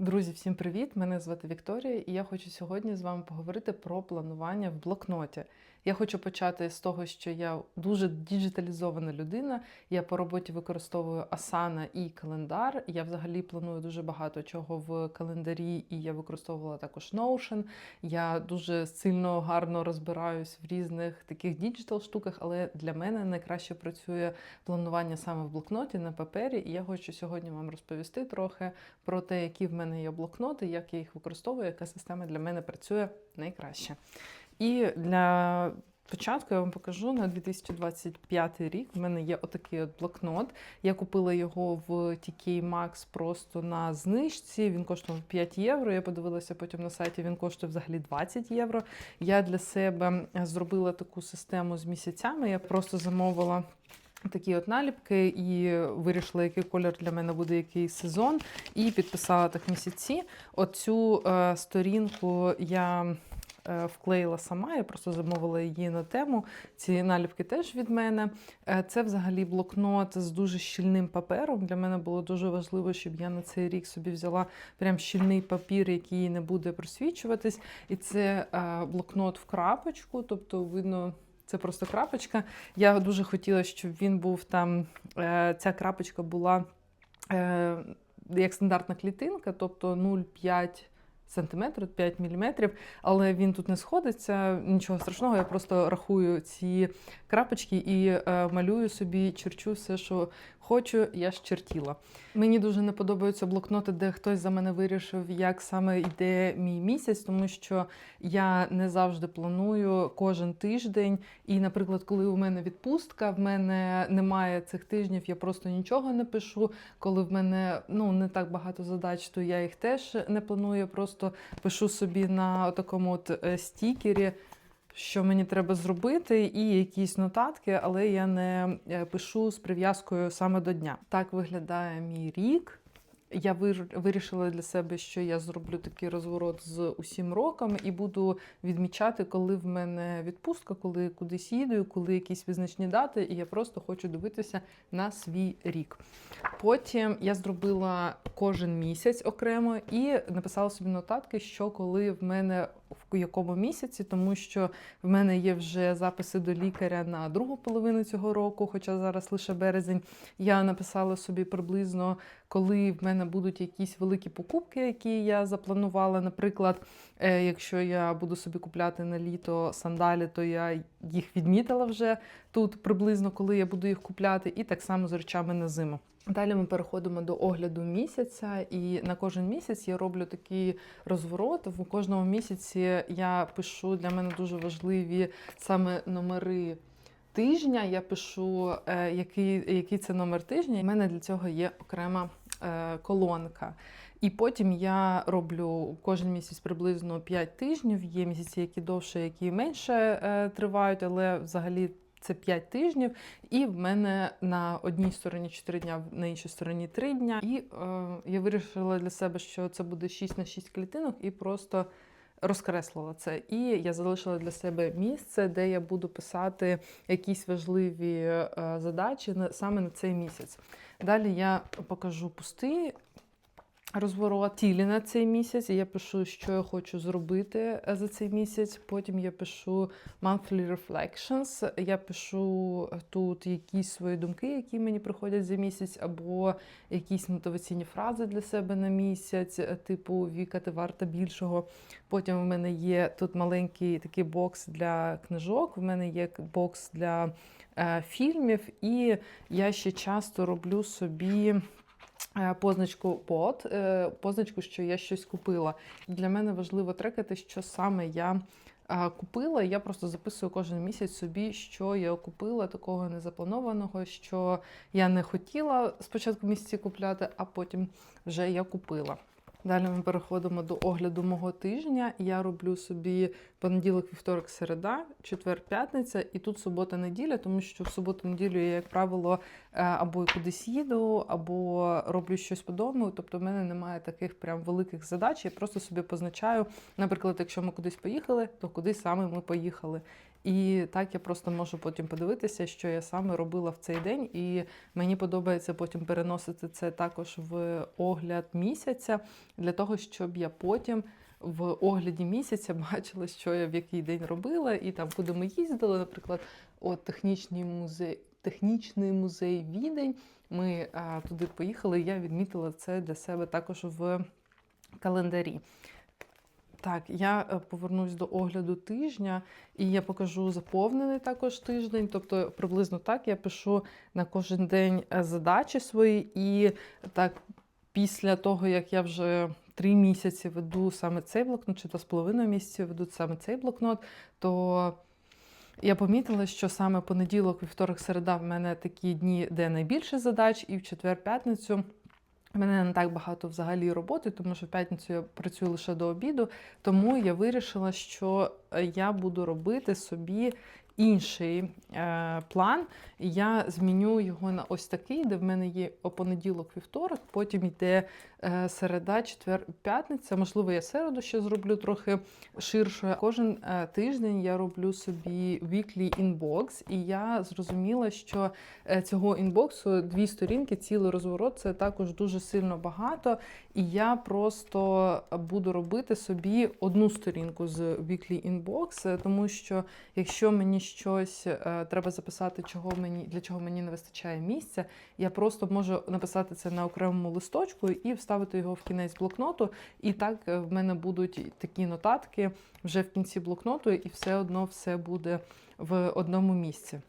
Друзі, всім привіт! Мене звати Вікторія, і я хочу сьогодні з вами поговорити про планування в блокноті. Я хочу почати з того, що я дуже діджиталізована людина. Я по роботі використовую Asana і календар. Я взагалі планую дуже багато чого в календарі, і я використовувала також Notion. Я дуже сильно гарно розбираюсь в різних таких діджитал штуках, але для мене найкраще працює планування саме в блокноті на папері. І я хочу сьогодні вам розповісти трохи про те, які в мене є блокноти, як я їх використовую, яка система для мене працює найкраще. І для початку я вам покажу на 2025 рік. В мене є отакий от блокнот. Я купила його в TK Maxx просто на знижці. Він коштував 5 євро. Я подивилася потім на сайті, він коштує взагалі 20 євро. Я для себе зробила таку систему з місяцями. Я просто замовила. Такі от наліпки, і вирішила, який колір для мене буде який сезон, і підписала так місяці. Оцю е, сторінку я е, вклеїла сама, я просто замовила її на тему. Ці наліпки теж від мене. Е, це взагалі блокнот з дуже щільним папером. Для мене було дуже важливо, щоб я на цей рік собі взяла прям щільний папір, який не буде просвічуватись. І це е, блокнот в крапочку, тобто видно. Це просто крапочка. Я дуже хотіла, щоб він був там. е, Ця крапочка була е, як стандартна клітинка, тобто 0,5 сантиметрів, 5 міліметрів, але він тут не сходиться. Нічого страшного, я просто рахую ці крапочки і е, малюю собі, черчу все, що хочу, я ж чертіла. Мені дуже не подобаються блокноти, де хтось за мене вирішив, як саме йде мій місяць, тому що я не завжди планую кожен тиждень. І, наприклад, коли у мене відпустка, в мене немає цих тижнів, я просто нічого не пишу. Коли в мене ну не так багато задач, то я їх теж не планую. Я просто пишу собі на такому от е, стікері. Що мені треба зробити, і якісь нотатки, але я не е, пишу з прив'язкою саме до дня. Так виглядає мій рік. Я вир- вирішила для себе, що я зроблю такий розворот з усім роком і буду відмічати, коли в мене відпустка, коли кудись їду, коли якісь визначні дати, і я просто хочу дивитися на свій рік. Потім я зробила кожен місяць окремо і написала собі нотатки, що коли в мене в якому місяці, тому що в мене є вже записи до лікаря на другу половину цього року, хоча зараз лише березень. Я написала собі приблизно, коли в мене будуть якісь великі покупки, які я запланувала. Наприклад, е, якщо я буду собі купляти на літо сандалі, то я їх відмітила вже тут приблизно, коли я буду їх купляти, і так само з речами на зиму. Далі ми переходимо до огляду місяця, і на кожен місяць я роблю такий розворот. В кожному місяці я пишу для мене дуже важливі саме номери. Тижня я пишу, е, який, який це номер тижня. У мене для цього є окрема е, колонка. І потім я роблю кожен місяць приблизно 5 тижнів. Є місяці, які довше, які менше е, тривають, але взагалі це 5 тижнів. І в мене на одній стороні 4 дня, на іншій стороні 3 дня. І е, я вирішила для себе, що це буде 6 на 6 клітинок, і просто розкреслила це. І я залишила для себе місце, де я буду писати якісь важливі е, задачі саме на цей місяць. Далі я покажу пустий розворот цілі на цей місяць. і Я пишу, що я хочу зробити е, за цей місяць. Потім я пишу monthly reflections. Я пишу тут якісь свої думки, які мені приходять за місяць, або якісь мотиваційні фрази для себе на місяць, е, типу Віка, ти варта більшого. Потім в мене є тут маленький такий бокс для книжок. В мене є бокс для е, фільмів, і я ще часто роблю собі. Е, Позначку под, е, позначку, що я щось купила. Для мене важливо трекати, що саме я е, купила. Я просто записую кожен місяць собі, що я купила такого незапланованого, що я не хотіла спочатку місяці купляти, а потім вже я купила. Далі ми переходимо до огляду мого тижня. Я роблю собі понеділок, вівторок, середа, четвер, п'ятниця, і тут субота-неділя, тому що в суботу-неділю я, як правило, е, або кудись їду, або роблю щось по дому. Тобто в мене немає таких прям великих задач. Я просто собі позначаю, наприклад, якщо ми кудись поїхали, то куди саме ми поїхали. І так я просто можу потім подивитися, що я саме робила в цей день. І мені подобається потім переносити це також в огляд місяця, для того, щоб я потім в огляді місяця бачила, що я в який день робила, і там, куди ми їздили, наприклад, от технічний музей, технічний музей Відень. Ми а, туди поїхали. і Я відмітила це для себе також в календарі. Так, я е, повернусь до огляду тижня, і я покажу заповнений також тиждень. Тобто, приблизно так я пишу на кожен день е, задачі свої, і так після того, як я вже три місяці веду саме цей блокнот, чи два з половиною місяці веду саме цей блокнот, то я помітила, що саме понеділок, вівторок, середа в мене такі дні, де найбільше задач, і в четвер-п'ятницю. У мене не так багато взагалі роботи, тому що в п'ятницю я працюю лише до обіду. Тому я вирішила, що е, я буду робити собі інший е, план. Я зміню його на ось такий, де в мене є понеділок, вівторок, потім йде середа, четвер, п'ятниця. Можливо, я середу ще зроблю трохи ширше. Кожен е, тиждень я роблю собі weekly inbox, і я зрозуміла, що е, цього інбоксу дві сторінки, цілий розворот це також дуже сильно багато. І я просто буду робити собі одну сторінку з weekly inbox, е, тому що якщо мені щось е, треба записати, чого мені для чого мені не вистачає місця, я просто можу написати це на окремому листочку і вставити його в кінець блокноту. І так е, в мене будуть такі нотатки вже в кінці блокноту, і все одно все буде в одному місці.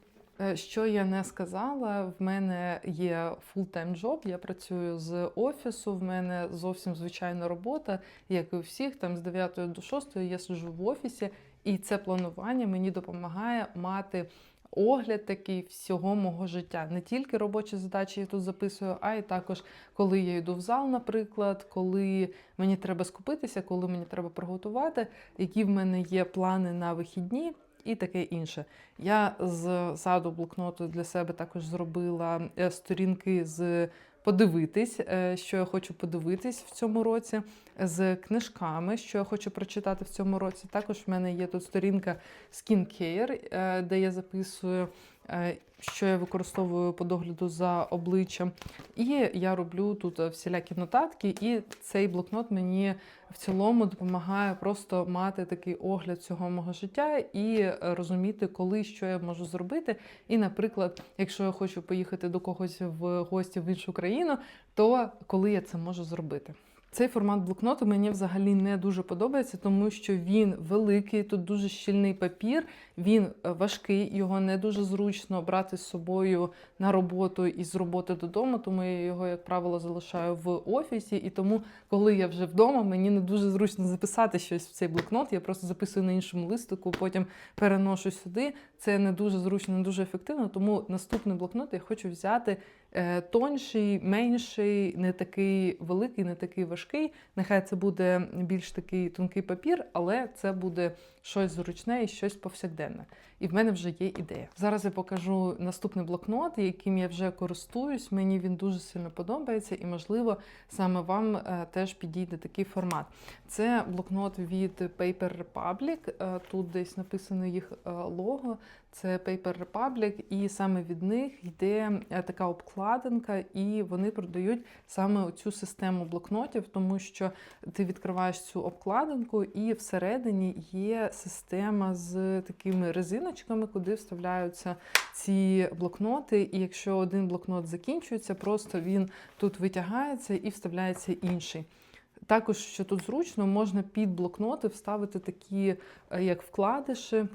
Е, Що я не сказала, в мене є full-time job, я працюю з офісу, в мене зовсім звичайна робота, як і у всіх, там з 9 до 6 я сиджу в офісі, і це планування мені допомагає мати огляд такий всього мого життя. Не тільки робочі задачі я тут записую, а й також, коли я йду в зал, наприклад, коли мені треба скупитися, коли мені треба приготувати, які в мене є плани на вихідні і таке інше. Я з саду блокноту для себе також зробила е, сторінки з подивитись, е, що я хочу подивитись в цьому році, з книжками, що я хочу прочитати в цьому році. Також в мене є тут сторінка Skincare, е, де я записую. Е, Що я використовую по догляду за обличчям, і я роблю тут всілякі нотатки, і цей блокнот мені в цілому допомагає просто мати такий огляд цього мого життя і е, розуміти, коли що я можу зробити. І, наприклад, якщо я хочу поїхати до когось в гості в іншу країну, то коли я це можу зробити. Цей формат блокноту мені взагалі не дуже подобається, тому що він великий, тут дуже щільний папір, він е, важкий, його не дуже зручно брати з собою на роботу і з роботи додому, тому я його, як правило, залишаю в офісі. І тому, коли я вже вдома, мені не дуже зручно записати щось в цей блокнот. Я просто записую на іншому листику, потім переношу сюди. Це не дуже зручно, не дуже ефективно. Тому наступний блокнот я хочу взяти тонший, менший, не такий великий, не такий важкий. Нехай це буде більш такий тонкий папір, але це буде щось зручне і щось повсякденне. І в мене вже є ідея. Зараз я покажу наступний блокнот, яким я вже користуюсь. Мені він дуже сильно подобається, і, можливо, саме вам е, теж підійде такий формат. Це блокнот від Paper Republic. Е, Тут десь написано їх е, лого. Це Paper Republic, і саме від них йде така обкладинка, і вони продають саме цю систему блокнотів, тому що ти відкриваєш цю обкладинку, і всередині є система з такими резиночками, куди вставляються ці блокноти. І якщо один блокнот закінчується, просто він тут витягається і вставляється інший. Також, що тут зручно, можна під блокноти вставити такі, е, як вкладиші.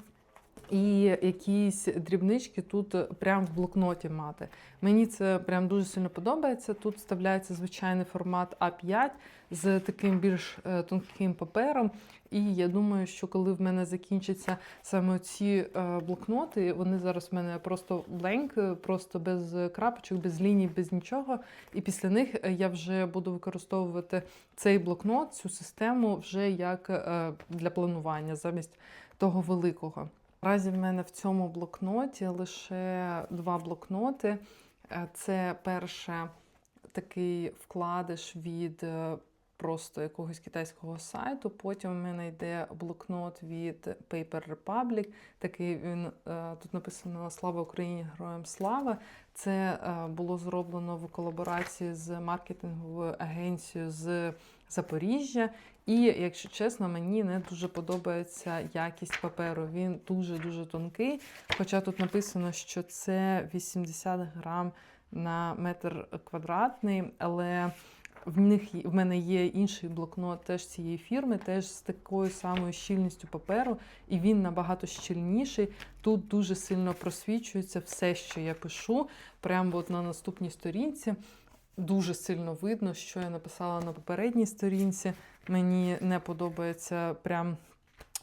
І якісь дрібнички тут прямо в блокноті мати. Мені це прям дуже сильно подобається. Тут вставляється звичайний формат А5 з таким більш е, тонким папером. І я думаю, що коли в мене закінчаться саме ці е, блокноти, вони зараз в мене просто blank, просто без крапочок, без ліній, без нічого. І після них е, я вже буду використовувати цей блокнот, цю систему вже як е, для планування замість того великого. Наразі в мене в цьому блокноті лише два блокноти. Е, Це перше такий вкладиш від е, просто якогось китайського сайту. Потім в мене йде блокнот від Paper Republic. Такий він е, тут написано Слава Україні! Героям слава. Це було зроблено в колаборації з маркетинговою агенцією з Запоріжжя. І, якщо чесно, мені не дуже подобається якість паперу. Він дуже-дуже тонкий. Хоча тут написано, що це 80 грам на метр квадратний, але в них в мене є інший блокнот теж цієї фірми, теж з такою самою щільністю паперу, і він набагато щільніший. Тут дуже сильно просвічується все, що я пишу. Прямо от на наступній сторінці. Дуже сильно видно, що я написала на попередній сторінці. Мені не подобається прям.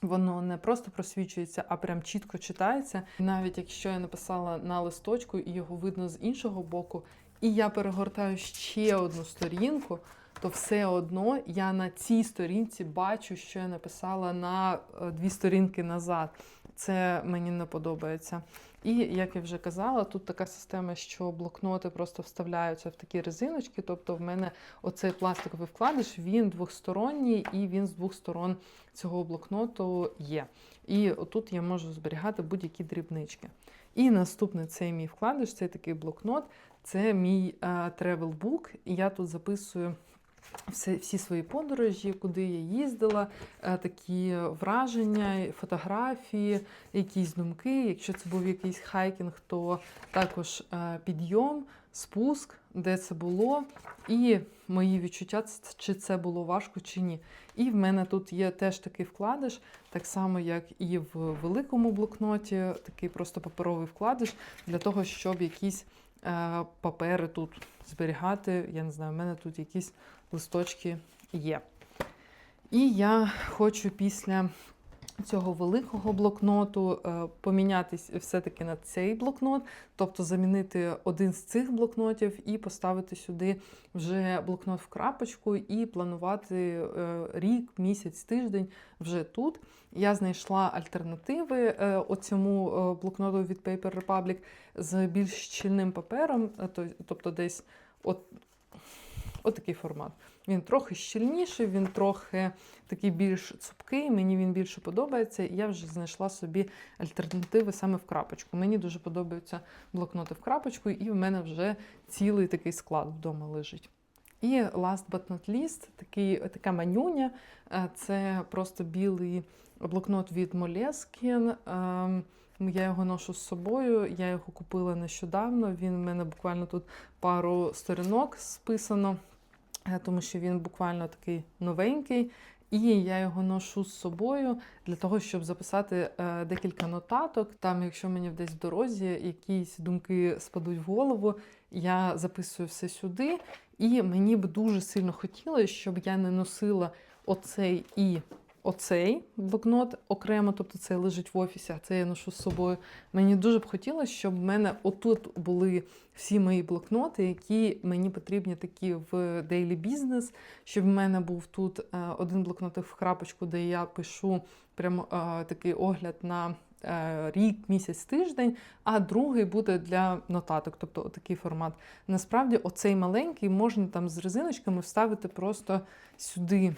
Воно не просто просвічується, а прям чітко читається. Навіть якщо я написала на листочку і його видно з іншого боку, і я перегортаю ще одну сторінку, то все одно я на цій сторінці бачу, що я написала на е, дві сторінки назад. Це мені не подобається. І як я вже казала, тут така система, що блокноти просто вставляються в такі резиночки. Тобто, в мене оцей пластиковий вкладиш, він двохсторонній і він з двох сторон цього блокноту є. І отут я можу зберігати будь-які дрібнички. І наступний цей мій вкладиш, цей такий блокнот, це мій book. І я тут записую все, всі свої подорожі, куди я їздила, е, такі враження, фотографії, якісь думки. Якщо це був якийсь хайкінг, то також е, підйом, спуск, де це було, і мої відчуття, чи це було важко чи ні. І в мене тут є теж такий вкладиш, так само як і в великому блокноті, такий просто паперовий вкладиш для того, щоб якісь папери тут зберігати. Я не знаю, в мене тут якісь листочки є. І я хочу після цього великого блокноту е, помінятись все-таки на цей блокнот, тобто замінити один з цих блокнотів і поставити сюди вже блокнот в крапочку і планувати е, рік, місяць, тиждень вже тут. Я знайшла альтернативи е, оцьому блокноту від Paper Republic з більш щільним папером, тобто десь от, от формат. Він трохи щільніший, він трохи такий більш цупкий, мені він більше подобається. Я вже знайшла собі альтернативи саме в крапочку. Мені дуже подобаються блокноти в крапочку, і в мене вже цілий такий склад вдома лежить. І last but not least, такий, така манюня. Е, Це просто білий блокнот від Moleskine. Ем, Я його ношу з собою, я його купила нещодавно. Він в мене буквально тут пару сторінок списано, тому що він буквально такий новенький. І я його ношу з собою для того, щоб записати е, декілька нотаток. Там, якщо мені десь в дорозі якісь думки спадуть в голову, я записую все сюди. І мені б дуже сильно хотілося, щоб я не носила оцей і оцей блокнот окремо, тобто це лежить в офісі, а це я ношу з собою. Мені дуже б хотілося, щоб в мене отут були всі мої блокноти, які мені потрібні такі в Daily Business, щоб в мене був тут е, один блокнотик в крапочку, де я пишу прямо е, такий огляд на е, рік, місяць, тиждень, а другий буде для нотаток, тобто такий формат. Насправді, оцей маленький можна там з резиночками вставити просто сюди.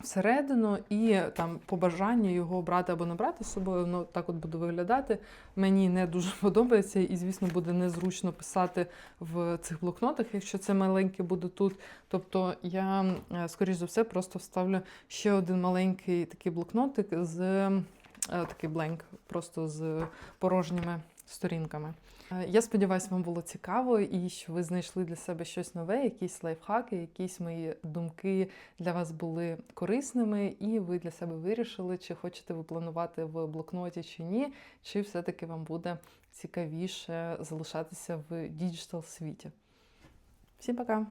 Всередину і там по бажанню його брати або не брати з собою, воно так от буде виглядати. Мені не дуже подобається, і, звісно, буде незручно писати в цих блокнотах, якщо це маленьке буде тут. Тобто я, е, скоріш за все, просто вставлю ще один маленький такий блокнотик з е, такий бленк, просто з порожніми сторінками. Е, Я сподіваюся, вам було цікаво і що ви знайшли для себе щось нове, якісь лайфхаки, якісь мої думки для вас були корисними, і ви для себе вирішили, чи хочете ви планувати в блокноті чи ні, чи все-таки вам буде цікавіше залишатися в діджитал світі. Всім пока!